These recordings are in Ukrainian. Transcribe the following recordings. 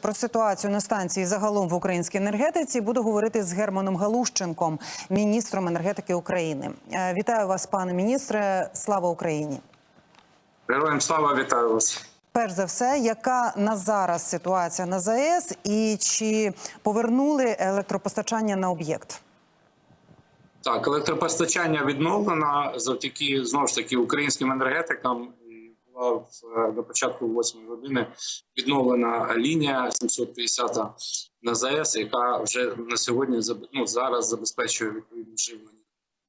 Про ситуацію на станції загалом в українській енергетиці буду говорити з Германом Галущенком, міністром енергетики України. Е, Вітаю вас, пане міністре. Слава Україні! Героям слава вітаю вас. Перш за все, яка на зараз ситуація на ЗАЕС і чи повернули електропостачання на об'єкт? Так, електропостачання відновлено завдяки знову ж таки українським енергетикам. Була е, до початку 8 години відновлена лінія 750 на ЗАЕС, яка вже на сьогодні ну, зараз забезпечує відповідне живлення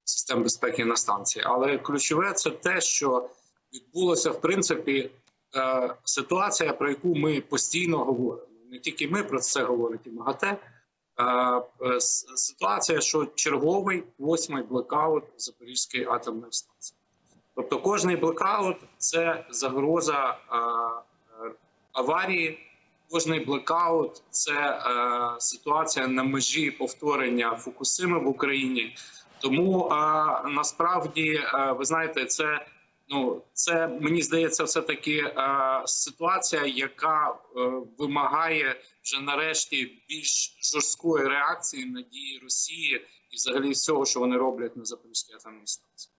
систем безпеки на станції. Але ключове це те, що відбулося в принципі е, ситуація, про яку ми постійно говоримо. Не тільки ми про це говорить і МАГАТЕ. Е, Ситуація, що черговий восьмий блекаут Запорізької атомної станції. Тобто, кожний блекаут це загроза е, аварії. Кожний блекаут це е, ситуація на межі повторення Фукусими в Україні. Тому е, насправді ви знаєте, це ну це мені здається, все таки ситуація, яка вимагає вже нарешті більш жорсткої реакції на дії Росії і взагалі всього, що вони роблять на Запорізькій атомній станції.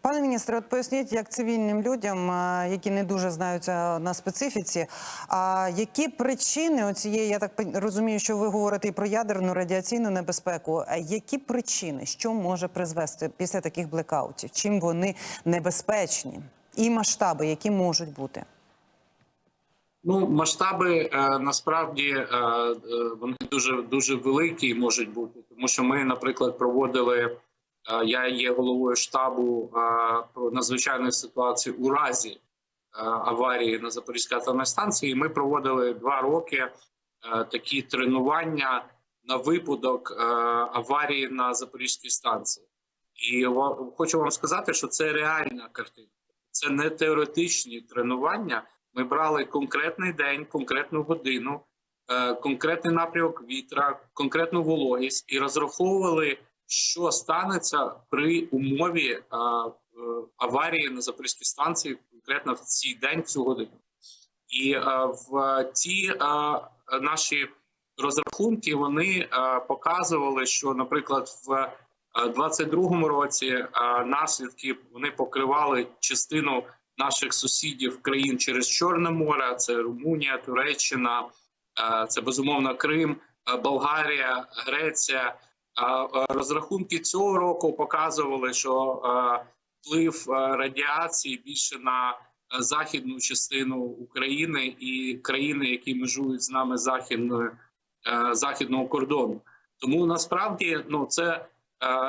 Пане міністре, от поясніть, як цивільним людям, е, які не дуже знаються на специфіці, а які причини оцієї, я так розумію, що ви говорите і про ядерну радіаційну небезпеку. Які причини, що може призвести після таких блекаутів? Чим вони небезпечні? І масштаби, які можуть бути? Ну масштаби е, насправді е, вони дуже дуже великі можуть бути, тому що ми, наприклад, проводили. Е, Я є головою штабу е, про надзвичайні ситуації у разі е, аварії на Запорізькій атомній станції. Ми проводили два роки такі тренування на випадок аварії на Запорізькій станції. І хочу вам сказати, що це реальна картина, це не теоретичні тренування. Ми брали конкретний день, конкретну годину, конкретний напрямок вітра, конкретну вологість і розраховували, що станеться при умові е, е, аварії на Запорізькій станції, конкретно в цей день, в цю годину. І е, в ті наші розрахунки вони показували, що, наприклад, в е, 22-му році наслідки вони покривали частину наших сусідів країн через Чорне море. Це Румунія, Туреччина, це безумовно Крим, Болгарія, Греція. Е, Розрахунки цього року показували, що е, вплив е, радіації більше на західну частину України і країни, які межують з нами західною західного кордону. Тому насправді ну це.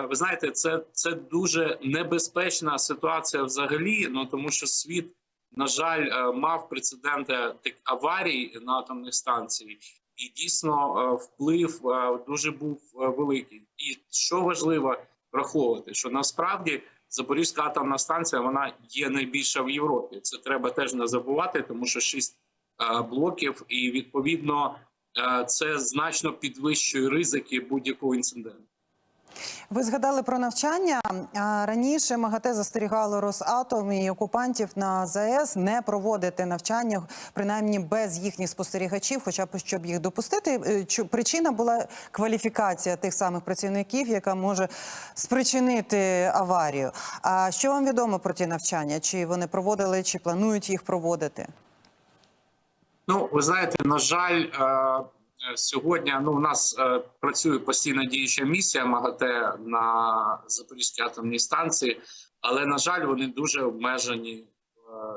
Ви знаєте, це, це дуже небезпечна ситуація взагалі. Ну тому що світ, на жаль, мав прецеденти аварій на атомних станціях, і дійсно е, вплив е, дуже був е, великий. І що важливо враховувати, що насправді Запорізька атомна станція вона є найбільша в Європі. Це треба теж не забувати, тому що шість блоків, і відповідно це значно підвищує ризики будь-якого інциденту. Ви згадали про навчання. Раніше МАГАТЕ застерігало Росатом і окупантів на ЗАЕС не проводити навчання, принаймні без їхніх спостерігачів, хоча б щоб їх допустити. Е, Причина була кваліфікація тих самих працівників, яка може спричинити аварію. А що вам відомо про ті навчання? Чи вони проводили, чи планують їх проводити? Ну, ви знаєте, на жаль, е, сьогодні ну у нас е, працює постійна діюча місія МАГАТЕ на Запорізькій атомній станції, але на жаль, вони дуже обмежені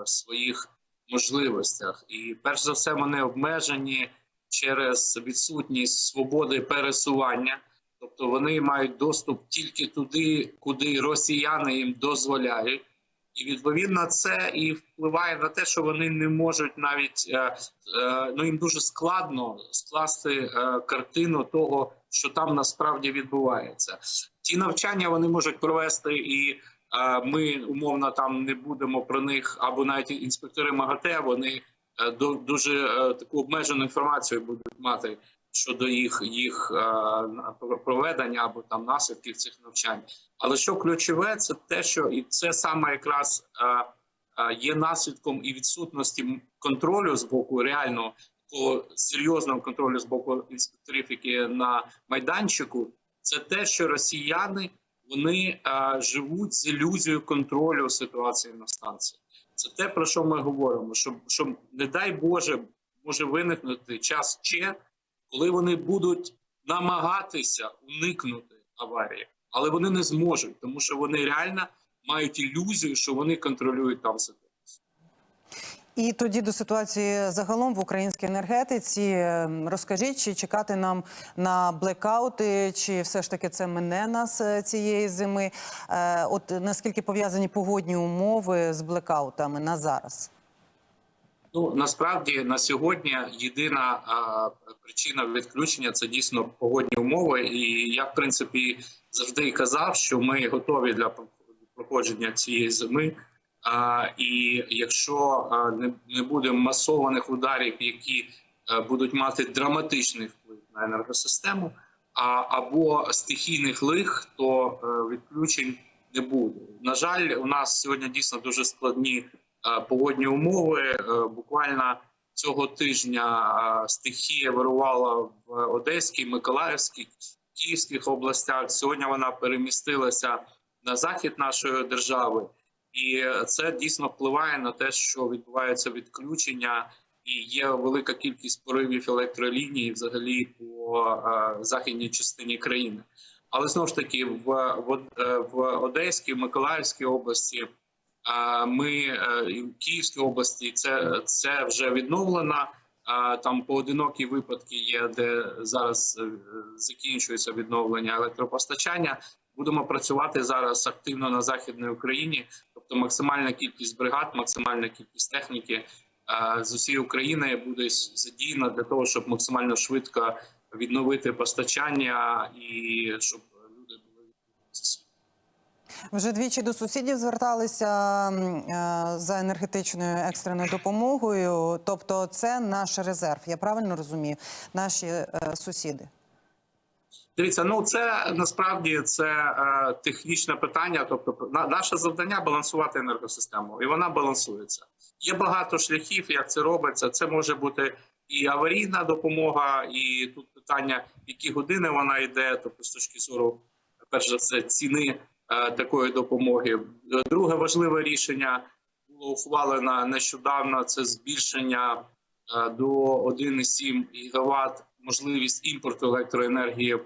в своїх можливостях. І перш за все, вони обмежені через відсутність свободи пересування. Тобто вони мають доступ тільки туди, куди росіяни їм дозволяють. І відповідно це і впливає на те, що вони не можуть навіть е, е, ну їм дуже складно скласти е, картину того, що там насправді відбувається. Ті навчання вони можуть провести, і ми умовно там не будемо про них, або навіть інспектори МАГАТЕ вони до дуже таку обмежену інформацію будуть мати щодо їх їх е, проведення або там наслідків цих навчань. Але що ключове, це те, що і це саме якраз е, е, є наслідком і відсутності контролю з боку реального такого серйозного контролю з боку інспекторів, які на майданчику, це те, що росіяни вони живуть з ілюзією контролю ситуації на станції. Це те, про що ми говоримо. Що, що не дай Боже, може виникнути час ще, коли вони будуть намагатися уникнути аварії, але вони не зможуть, тому що вони реально мають ілюзію, що вони контролюють там ситуацію. І тоді до ситуації загалом в українській енергетиці Ем, розкажіть, чи чекати нам на блекаути, чи все ж таки це мене нас е, цієї зими? Е, От наскільки пов'язані погодні умови з блекаутами на зараз? Ну насправді на сьогодні єдина а, причина відключення це дійсно погодні умови. І я в принципі завжди і казав, що ми готові для проходження цієї зими. А, і якщо а, не, не буде масованих ударів, які а, будуть мати драматичний вплив на енергосистему, а або стихійних лих, то е, відключень не буде. На жаль, у нас сьогодні дійсно дуже складні е, погодні умови. Е, Буквально цього тижня е, стихія вирувала в Одеській, Миколаївській, Київських областях. Сьогодні вона перемістилася на захід нашої держави, і це дійсно впливає на те, що відбуваються відключення, і є велика кількість поривів електроліній взагалі по е, західній частині країни. Але знову ж таки, в, в, е, в Одеській, Миколаївській області, е, ми е, в Київській області це, це вже відновлено. Там поодинокі випадки є, де зараз е, закінчується відновлення електропостачання. Будемо працювати зараз активно на західній Україні, тобто максимальна кількість бригад, максимальна кількість техніки е, з усієї України буде задіяна для того, щоб максимально швидко відновити постачання і щоб люди були. Вже двічі до сусідів зверталися е, за енергетичною екстреною допомогою. Тобто, це наш резерв. Я правильно розумію? Наші е, сусіди. Дивіться, ну це насправді це е, технічне питання. Тобто, на, наше завдання балансувати енергосистему, і вона балансується. Є багато шляхів, як це робиться. Це може бути і аварійна допомога, і тут питання, які години вона йде, тобто з точки зору, перш за все, ціни такої допомоги. Друге важливе рішення було ухвалено нещодавно. Це збільшення е, до 1,7 гігаватт можливість імпорту електроенергії е,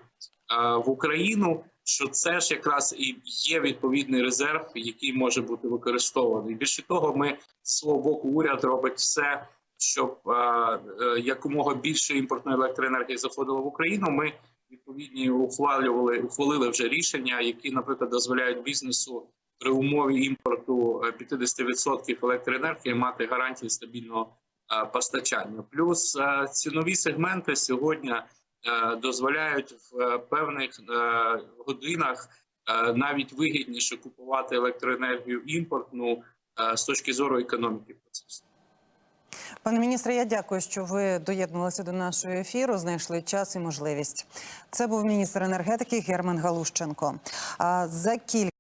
в Україну. Що це ж якраз і є відповідний резерв, який може бути використований. Більше того, ми з свого боку уряд робить все, щоб е, е, якомога більше імпортної електроенергії заходило в Україну. Ми відповідні ухвалювали, ухвалили вже рішення, які, наприклад, дозволяють бізнесу при умові імпорту е, 50% електроенергії мати гарантії стабільного е, постачання. Плюс е, цінові сегменти сьогодні е, дозволяють в е, певних е, годинах е, навіть вигідніше купувати електроенергію імпортну е, з точки зору економіки процесу. Пане міністре, я дякую, що ви доєдналися до нашого ефіру. Знайшли час і можливість. Це був міністр енергетики Герман Галущенко. А за кілька